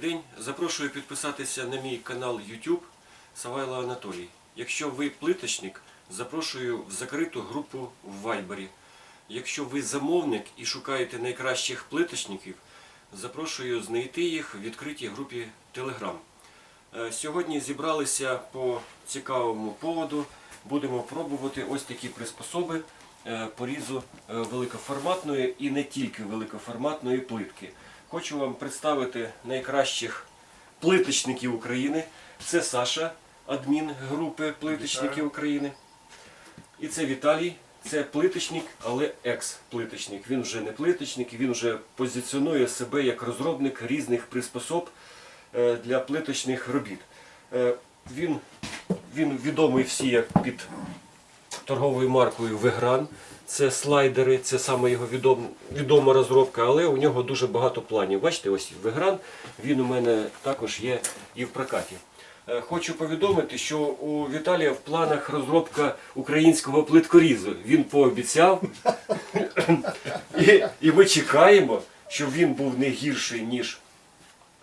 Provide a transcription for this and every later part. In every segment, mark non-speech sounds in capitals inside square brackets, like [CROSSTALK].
день. Запрошую підписатися на мій канал YouTube Савайло Анатолій. Якщо ви плиточник, запрошую в закриту групу в Вайбері. Якщо ви замовник і шукаєте найкращих плиточників, запрошую знайти їх в відкритій групі Telegram. Е, Сьогодні зібралися по цікавому поводу. Будемо пробувати ось такі приспособи е, порізу е, великоформатної і не тільки великоформатної плитки. Хочу вам представити найкращих плиточників України. Це Саша, адмін групи плиточників України. І це Віталій. Це плиточник, але екс-плиточник. Він вже не плиточник, він вже позиціонує себе як розробник різних приспособ е, для плиточних робіт. Е, Він, він відомий всі як під торговою маркою Вегран. Це слайдери, це саме його відом, відома розробка, але у нього дуже багато планів. Бачите, ось Вегран, він у мене також є і в прокаті. Е, Хочу повідомити, що у Віталія в планах розробка українського плиткорізу. Він пообіцяв, і, і ми чекаємо, щоб він був не гірший, ніж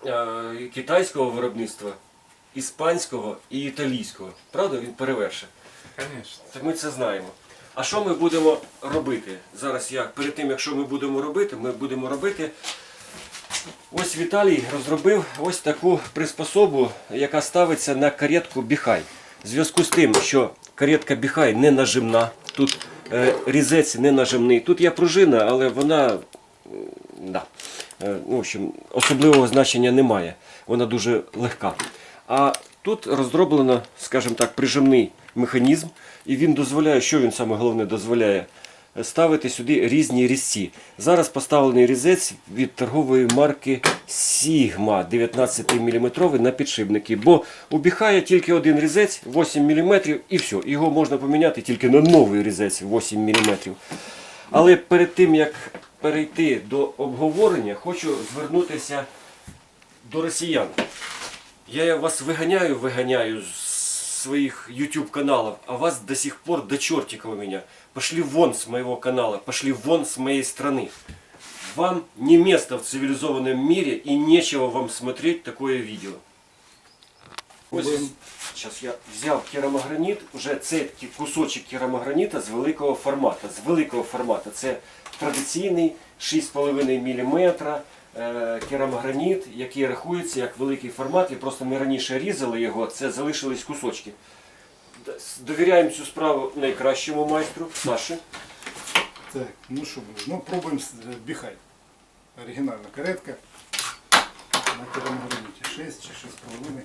е, китайського виробництва, іспанського і італійського. Правда, він перевершив. Так ми це знаємо. А що ми будемо робити? Зараз я перед тим, якщо ми будемо робити, ми будемо робити. Ось Віталій розробив ось таку приспособу, яка ставиться на каретку Біхай. В зв'язку з тим, що каретка Біхай не нажимна, тут е, різець не нажимний. Тут є пружина, але вона да, е, ну, в общем, особливого значення немає. Вона дуже легка. А тут розроблено, скажімо так, прижимний механізм, і він дозволяє, що він саме головне дозволяє? Ставити сюди різні різці. Зараз поставлений різець від торгової марки Sigma 19 мм на підшипники, бо убіхає тільки один різець 8 мм і все. Його можна поміняти тільки на новий різець 8 мм. Але перед тим як перейти до обговорення, хочу звернутися до росіян. Я вас виганяю, виганяю з своих YouTube каналов, а вас до сих пор до чертика у меня. Пошли вон с моего канала, пошли вон с моей страны. Вам не место в цивилизованном мире и нечего вам смотреть такое видео. Ось зараз я взяв керамограніт, вже це ті- кусочок керамограніта з великого формату. З великого формату. Це традиційний 6,5 мм керамограніт, який рахується як великий формат. І просто ми раніше різали його, це залишились кусочки. Довіряємо цю справу найкращому майстру Саші. Так, ну що, ну пробуємо е, біхай. Оригінальна каретка. На керамограніті 6 чи 6,5.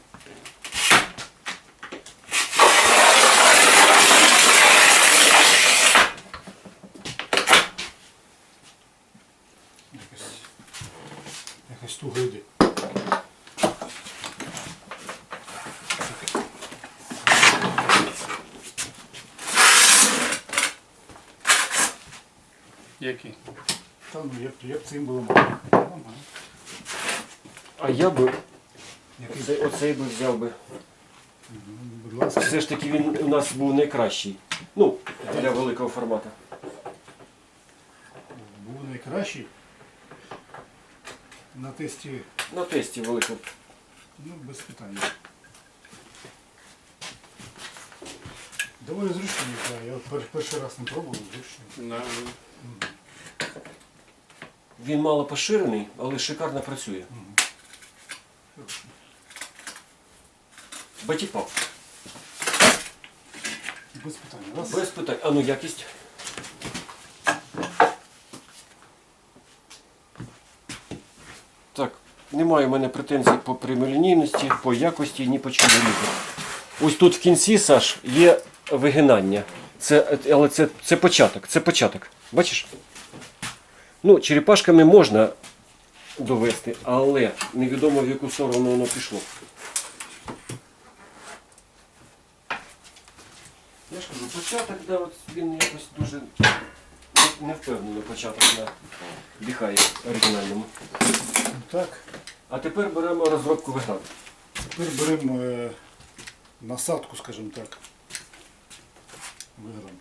Якось, якось туго йде. Який? Та ну як, як цим було мало. А я би Який, оцей, оцей би взяв би. будь ласка. Все ж таки він у нас був найкращий. Ну, для великого формату. був найкращий. На тесті, На тесті великого. ну, без питань. Доволі зручний, так. Я пер- перший раз не пробував, зручний. Да. Він мало поширений, але шикарно працює. Батіпав. Без питань. Раз. Без питань. А ну якість. Так, немає в мене претензій по прямолінійності, по якості, ні по чому. Ось тут в кінці, Саш, є вигинання. Це, але це, це початок. Це початок. Бачиш? Ну, черепашками можна довести, але невідомо в яку сторону воно пішло. Я ж кажу, початок, да, от він якось дуже не- невпевнений початок біхає оригінальному. Так. А тепер беремо розробку вигран. Тепер беремо е, насадку, скажімо так, вигран.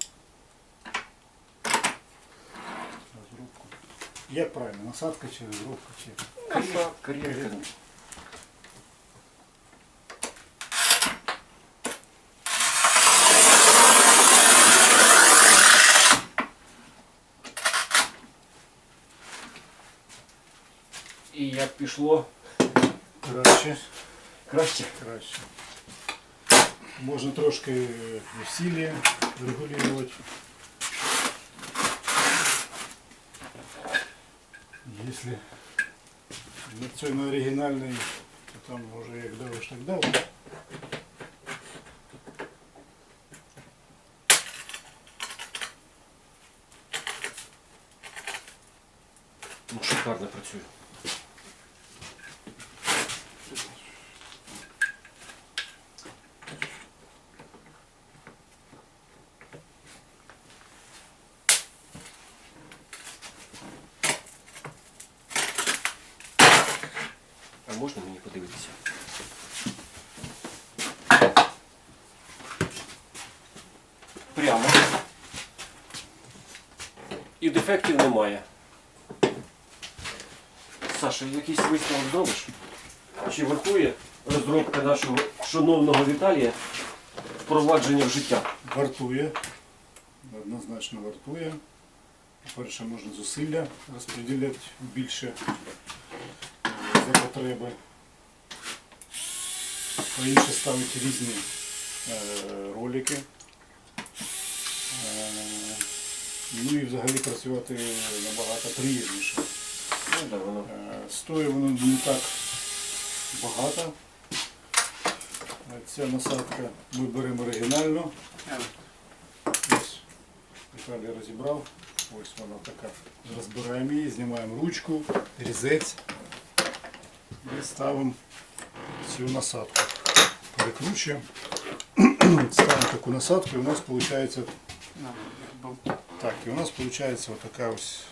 Розробку. Як правильно, насадка чи розробка чи. Насадка, рівень. І як пішло. Краще. краще. Краще. Можна трошки усилия регулировать. Если на цей на оригінальний, то там вже як давиш, так дав. Ну, шикарно працює. Можна мені подивитися? Прямо. І дефектів немає. Саша, якийсь висновок зробиш? Чи вартує розробка нашого шановного Віталія впровадження в життя? Вартує. Однозначно вартує. По-перше, можна зусилля розподіляти більше е, потреби. По-інше ставити різні е, ролики. Е, Ну і взагалі працювати набагато приємніше. Ну. Е, Стоїть воно не так багато. Ця насадка ми беремо оригінальну. Ось Віталій розібрав. Ось вона така. Розбираємо її, знімаємо ручку, різець і ставимо цю насадку. Перекручуємо. [CLEARS THROAT] Ставимо таку насадку і у нас виходить так, і у нас виходить така ось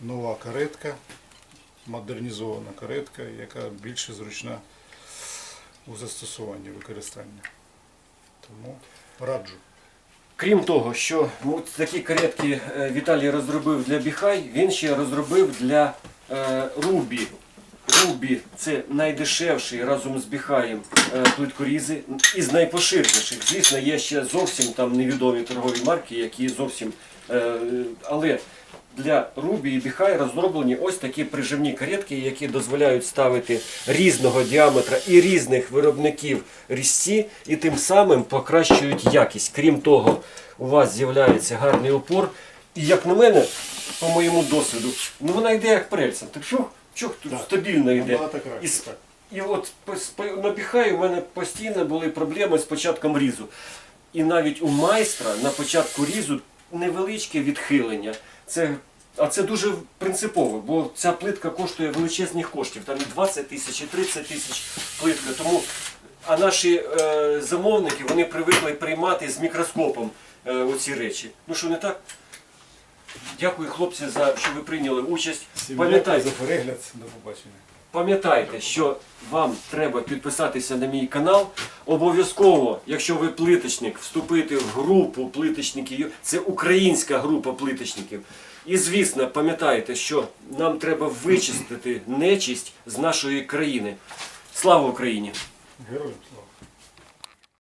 нова каретка, модернізована каретка, яка більше зручна у застосуванні використання. Тому раджу. Крім того, що такі каретки е, Віталій розробив для Біхай, він ще розробив для е, Рубі. Рубі це найдешевший разом з Біхаєм е, плиткорізи із найпоширеніших. Звісно, є ще зовсім там невідомі торгові марки, які зовсім. Е, але для Рубі і Біхай розроблені ось такі приживні каретки, які дозволяють ставити різного діаметра і різних виробників різці, і тим самим покращують якість. Крім того, у вас з'являється гарний опор. І як на мене, по моєму досвіду, ну вона йде як прельцем. Так чух, чух тут Так, стабільно йде. І, с- і от на у мене постійно були проблеми з початком різу. І навіть у майстра на початку різу невеличке відхилення. Це, а це дуже принципово, бо ця плитка коштує величезних коштів. Там і 20 тисяч, і 30 тисяч плитка. Тому, а наші е, замовники вони привикли приймати з мікроскопом е, оці речі. Ну що не так? Дякую, хлопці, за що ви прийняли участь. Всім Пам'ятайте, за перегляд. До побачення. Пам'ятайте, що вам треба підписатися на мій канал. Обов'язково, якщо ви плиточник, вступити в групу плиточників. Це українська група плиточників. І звісно, пам'ятайте, що нам треба вичистити нечисть з нашої країни. Слава Україні! Героям слава.